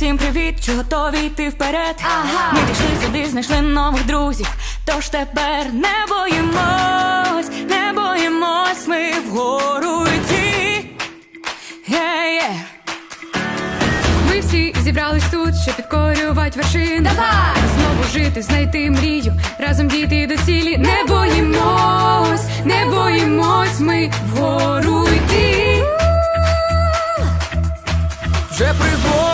світ, чи готові йти вперед? Ага. Ми дійшли сюди, знайшли нових друзів. Тож тепер не боїмось, не боїмось, ми вгору йти. Є-є. Ми всі зібрались тут, щоб підкорювати вершини. Давай! Знову жити, знайти мрію, разом дійти до цілі. Не боїмось, не боїмось, ми вгору йти. Вже пригоди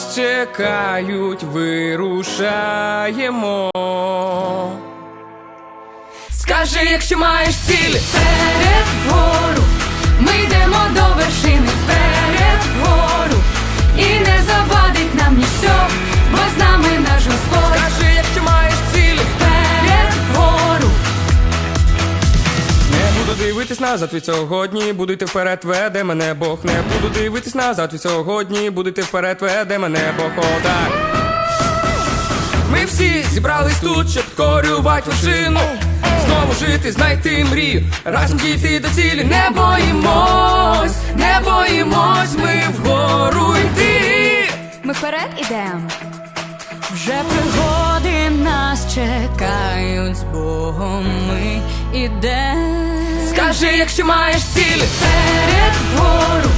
нас чекають, вирушаємо. Скажи, якщо маєш ціль, Вперед дивитись назад від сьогодні, буду йти вперед, веде мене Бог. Не буду дивитись назад від сьогодні, буду йти вперед, веде мене Бог. Отак. Ми всі зібрались тут, щоб підкорювати вершину. Знову жити, знайти мрію, разом дійти до цілі. Не боїмось, не боїмось, ми вгору йти. Ми вперед ідемо. Вже пригоди нас чекають з Богом. Ми ідемо. Скажи, якщо маєш ціль, вперед вгору,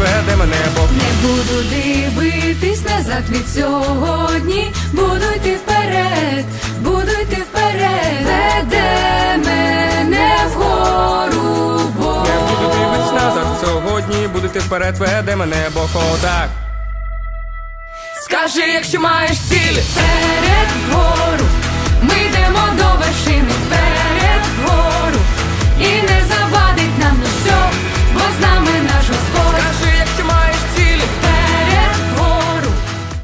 веде мене Бог. Не буду дивитись назад від сьогодні, буду йти вперед, буду йти вперед, веде мене вгору, Бог. Не буду дивитись назад. Сьогодні буду йти вперед, веде мене Бог. Отак. Скажи, якщо маєш ціль, Вперед вгору,